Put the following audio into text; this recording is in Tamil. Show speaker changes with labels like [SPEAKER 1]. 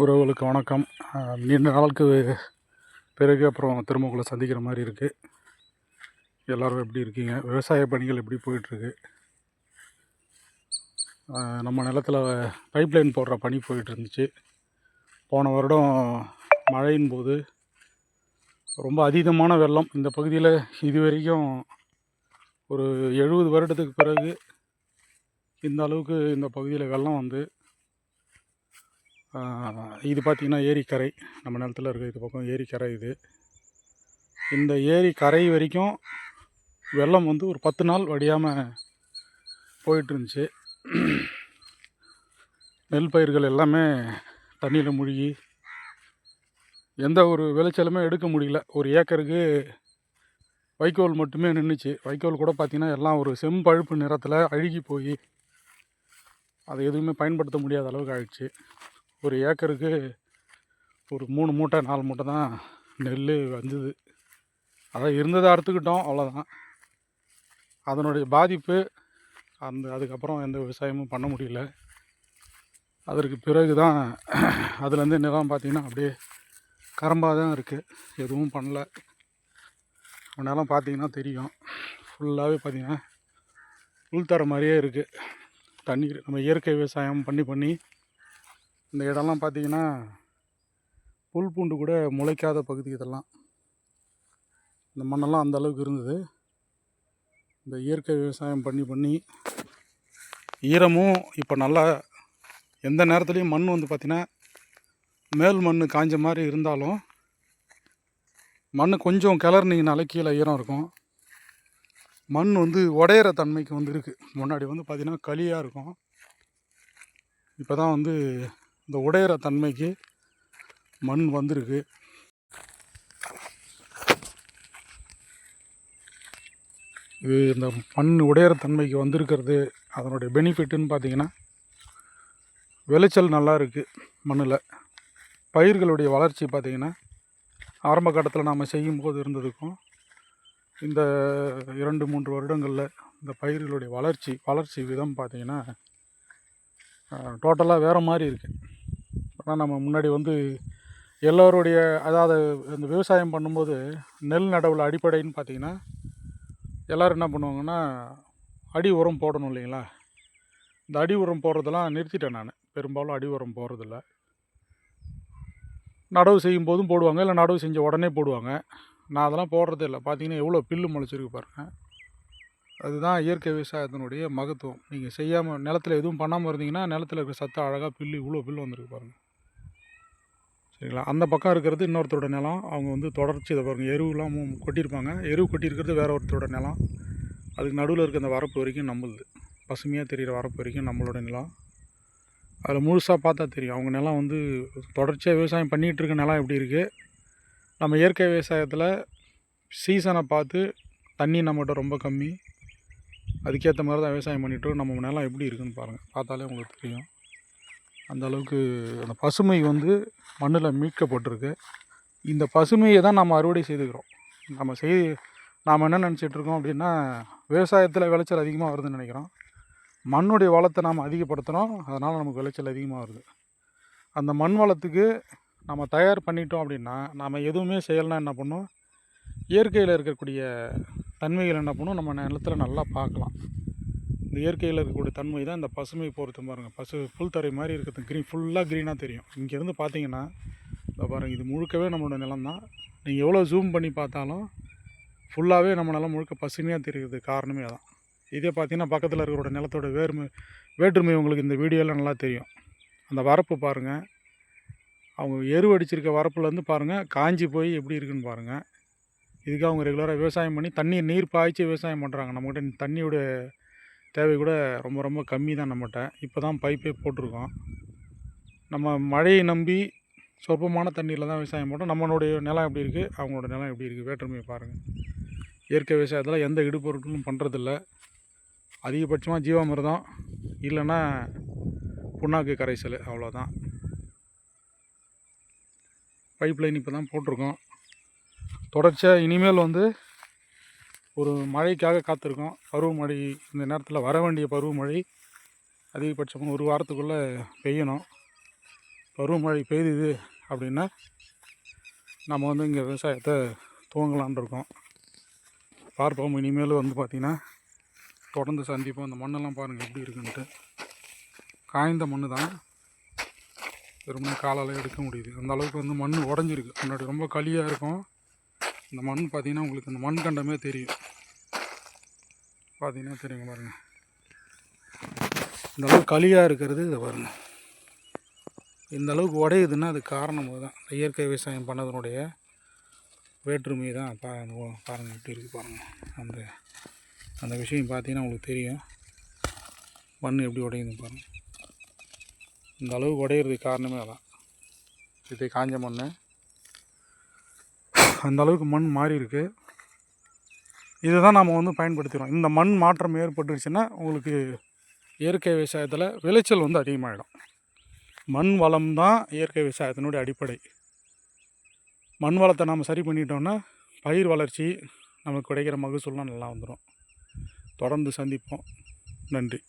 [SPEAKER 1] உறவுகளுக்கு வணக்கம். நீண்ட நாளுக்கு பிறகு அப்புறம் திரும்ப உங்களை சந்திக்கிற மாதிரி இருக்குது எல்லோரும் எப்படி இருக்கீங்க? விவசாய பணிகள் எப்படி போயிட்டுருக்கு? நம்ம நிலத்தில் பைப் லைன் போடுற பணி போயிட்டு இருந்துச்சு போன வருடம் மழையின் போது ரொம்ப அதீதமான வெள்ளம். இந்த பகுதியில் இது வரைக்கும் ஒரு எழுபது வருடத்துக்கு பிறகு இந்த அளவுக்கு இந்த பகுதியில் வெள்ளம் வந்து இது பார்த்திங்கன்னா ஏரிக்கரை. நம்ம நிலத்துல இருக்க இது பக்கம் ஏரிக்கரை இது. இந்த ஏரி கரை வரைக்கும் வெள்ளம் வந்து ஒரு பத்து நாள் வடியாமல் போயிட்டுருந்துச்சு. நெல் பயிர்கள் எல்லாமே தண்ணியில் முழுகி எந்த ஒரு விளைச்சலுமே எடுக்க முடியல. ஒரு ஏக்கருக்கு வைக்கோல் மட்டுமே நின்றுச்சு வைக்கோல் கூட பார்த்திங்கன்னா எல்லாம் ஒரு செம்பழுப்பு நிறத்தில் அழுகி போய் அதை எதுவுமே பயன்படுத்த முடியாத அளவுக்கு ஆயிடுச்சு. ஒரு ஏக்கருக்கு ஒரு மூணு மூட்டை நாலு மூட்டை தான் நெல் வந்தது. அதான் இருந்ததை அறுத்துக்கிட்டோம் அவ்வளோதான் அதனுடைய பாதிப்பு அந்த அதுக்கப்புறம் எந்த விவசாயமும் பண்ண முடியல. அதற்கு பிறகு தான் அதுலேருந்து நிலம் பார்த்திங்கன்னா அப்படியே கரம்பாக தான் இருக்குது எதுவும் பண்ணல. நிலம் பார்த்தீங்கன்னா தெரியும். ஃபுல்லாகவே பார்த்திங்கன்னா உள்தர மாதிரியே இருக்குது தண்ணீர் நம்ம இயற்கை விவசாயம் பண்ணி பண்ணி இந்த இடம்லாம் பார்த்தீங்கன்னா புல் பூண்டு கூட முளைக்காத பகுதி இதெல்லாம். இந்த மண்ணெல்லாம் அந்த அளவுக்கு இருந்தது. இந்த இயற்கை விவசாயம் பண்ணி பண்ணி ஈரமும் இப்போ நல்லா எந்த நேரத்துலையும் மண் வந்து பார்த்திங்கன்னா மேல் மண் காஞ்ச மாதிரி இருந்தாலும் மண் கொஞ்சம் கிளறினீங்கனாலே கீழே ஈரம் இருக்கும். மண் வந்து உடையிற தன்மைக்கு வந்து இருக்குது முன்னாடி வந்து பார்த்திங்கன்னா களியாக இருக்கும். இப்போ தான் வந்து இந்த உடையிற தன்மைக்கு மண் வந்திருக்கு. இது இந்த மண் உடையிற தன்மைக்கு வந்திருக்கிறது. அதனுடைய பெனிஃபிட்டுன்னு பார்த்தீங்கன்னா விளைச்சல் நல்லா இருக்குது மண்ணில். பயிர்களுடைய வளர்ச்சி பார்த்திங்கன்னா ஆரம்ப கட்டத்தில் நாம் செய்யும்போது இருந்ததுக்கும் இந்த இரண்டு மூன்று வருடங்களில் இந்த பயிர்களுடைய வளர்ச்சி வளர்ச்சி விதம் பார்த்திங்கன்னா டோட்டலாக வேறு மாதிரி இருக்குது ஆனால் நம்ம முன்னாடி வந்து எல்லோருடைய அதாவது இந்த விவசாயம் பண்ணும்போது நெல் நடவில் அடிப்படைன்னு பார்த்தீங்கன்னா எல்லோரும் என்ன பண்ணுவாங்கன்னா அடி உரம் போடணும் இல்லைங்களா? இந்த அடி உரம் போடுறதெல்லாம் நிறுத்திட்டேன் நான். பெரும்பாலும் அடி உரம் போடுறதில்ல. நடவு செய்யும் போதும் போடுவாங்க இல்லை நடவு செஞ்ச உடனே போடுவாங்க. நான் அதெல்லாம் போடுறதே இல்லை. பார்த்தீங்கன்னா எவ்வளோ பில்லு முளைச்சிருக்கு பாருங்கள் அதுதான் இயற்கை விவசாயத்தினுடைய மகத்துவம். நீங்கள் செய்யாமல் நிலத்தில் எதுவும் பண்ணாமல் இருந்தீங்கன்னா நிலத்தில் இருக்கிற சத்து அழகாக பில்லு இவ்வளோ பில்லு வந்திருக்கு பாருங்கள் சரிங்களா? அந்த பக்கம் இருக்கிறது இன்னொருத்தரோட நிலம். அவங்க வந்து தொடர்ச்சி இதை பாருங்கள் எருவுலாம் கொட்டியிருப்பாங்க. எருவு கொட்டியிருக்கிறது வேற ஒருத்தரோட நிலம். அதுக்கு நடுவில் இருக்க அந்த வரப்பு வரைக்கும் நம்மளுது. பசுமையாக தெரிகிற வரப்பு வரைக்கும் நம்மளோட நிலம். அதில் முழுசாக பார்த்தா தெரியும். அவங்க நிலம் வந்து தொடர்ச்சியாக விவசாயம் பண்ணிகிட்டு இருக்க நிலம் எப்படி இருக்குது நம்ம இயற்கை விவசாயத்தில் சீசனை பார்த்து தண்ணி நம்மகிட்ட ரொம்ப கம்மி. அதுக்கேற்ற மாதிரி தான் விவசாயம் பண்ணிட்டு நம்ம நிலம் எப்படி இருக்குன்னு பாருங்கள் பார்த்தாலே உங்களுக்கு தெரியும். அந்த அளவுக்கு அந்த பசுமை வந்து மண்ணில் மீட்கப்பட்டிருக்கு. இந்த பசுமையை தான் நம்ம அறுவடை செய்துக்கிறோம். நம்ம செய் நாம் என்ன நினச்சிட்டு இருக்கோம் அப்படின்னா விவசாயத்தில் விளைச்சல் அதிகமாக வருதுன்னு நினைக்கிறோம். மண்ணுடைய வளத்தை நாம் அதிகப்படுத்துகிறோம் அதனால் நமக்கு விளைச்சல் அதிகமாக வருது. அந்த மண் வளத்துக்கு நம்ம தயார் பண்ணிட்டோம் அப்படின்னா நாம் எதுவுமே செய்யலைன்னா என்ன பண்ணும் இயற்கையில் இருக்கக்கூடிய தன்மைகள் என்ன பண்ணும்? நம்ம நிலத்துல நல்லா பார்க்கலாம். இந்த இயற்கையில் இருக்கக்கூடிய தன்மை தான் இந்த பசுமை பொறுத்து பாருங்கள் பசு புல் தரை மாதிரி இருக்கிறது க்ரீன் ஃபுல்லாக க்ரீனாக தெரியும். இங்கேருந்து பார்த்தீங்கன்னா இதோ பாருங்கள் இது முழுக்கவே நம்மளோட நிலம் தான். நீங்கள் எவ்வளோ ஜூம் பண்ணி பார்த்தாலும் ஃபுல்லாகவே நம்ம நிலம் முழுக்க பசுமையாக தெரிகிறது காரணமே அதான். இதே பார்த்தீங்கன்னா பக்கத்தில் இருக்கிறோட நிலத்தோட வேறுமை வேற்றுமை உங்களுக்கு இந்த வீடியோவில் நல்லா தெரியும். அந்த வரப்பு பாருங்கள் அவங்க எரு அடிச்சிருக்க வரப்புலேருந்து பாருங்கள் காஞ்சி போய் எப்படி இருக்குன்னு பாருங்கள் இதுக்கு அவங்க ரெகுலராக விவசாயம் பண்ணி தண்ணீர் நீர் பாய்ச்சி விவசாயம் பண்ணுறாங்க நம்மகிட்ட தண்ணியோட தேவை கூட ரொம்ப ரொம்ப கம்மி தான் நம்மகிட்ட. இப்போ தான் பைப்பே போட்டிருக்கோம். நம்ம மழையை நம்பி சொற்பமான தண்ணீரில் தான் விவசாயம் பண்ணுறோம் நம்மளுடைய நிலம் எப்படி இருக்குது அவங்களோட நிலம் எப்படி இருக்குது வேற்றுமையை பாருங்கள் இயற்கை விவசாயத்தில் எந்த இடுபொருட்களும் பண்ணுறதில்ல அதிகபட்சமாக ஜீவாமிர்தம் இல்லைன்னா புண்ணாக்கு கரைசல் அவ்வளோதான் பைப் லைன் இப்போ தான் போட்டிருக்கோம். தொடர்ச்சியாக இனிமேல் வந்து ஒரு மழைக்காக காத்திருக்கோம். பருவமழை இந்த நேரத்தில் வர வேண்டிய பருவமழை அதிகபட்சமாக ஒரு வாரத்துக்குள்ளே பெய்யணும். பருவமழை பெய்யுது அப்படின்னா நம்ம வந்து இங்கே விவசாயத்தை துவங்கலான் இருக்கோம். பார்ப்போம். இனிமேல் வந்து பார்த்திங்கன்னா தொடர்ந்து சந்திப்போம். இந்த மண்ணெல்லாம் பாருங்கள் எப்படி இருக்குன்ட்டு. காய்ந்த மண் தான். வெறுமனே காலால் எடுக்க முடியுது. அந்த அளவுக்கு வந்து மண் உடஞ்சிருக்கு. முன்னாடி ரொம்ப களியாக இருக்கும். இந்த மண் பார்த்தீங்கன்னா உங்களுக்கு இந்த மண் கண்டமே தெரியும். பார்த்திங்கன்னா தெரியுங்க பாருங்கள் இந்த அளவுக்கு களியாக இருக்கிறது இதை பாருங்கள் இந்த அளவுக்கு உடையுதுன்னா அது காரணம் தான் இயற்கை விவசாயம் பண்ணதனுடைய வேற்றுமை தான் பா பாருங்கள் எப்படி இருக்குது பாருங்கள் அந்த அந்த விஷயம் பார்த்தீங்கன்னா உங்களுக்கு தெரியும். மண் எப்படி உடையுது பாருங்கள் இந்த அளவுக்கு உடையிறதுக்கு காரணமே அதான். இது காஞ்ச மண் அந்த அளவுக்கு மண் மாறி இருக்கு. இதை தான் நாம் வந்து பயன்படுத்துகிறோம் இந்த மண் மாற்றம் ஏற்பட்டுருச்சுன்னா உங்களுக்கு இயற்கை விவசாயத்தில் விளைச்சல் வந்து அதிகமாகிடும் மண் வளம் தான் இயற்கை விவசாயத்தினுடைய அடிப்படை. மண் வளத்தை நாம் சரி பண்ணிட்டோம்னா பயிர் வளர்ச்சி நமக்கு கிடைக்கிற மகசூல்லாம் நல்லா வந்துடும் தொடர்ந்து சந்திப்போம். நன்றி.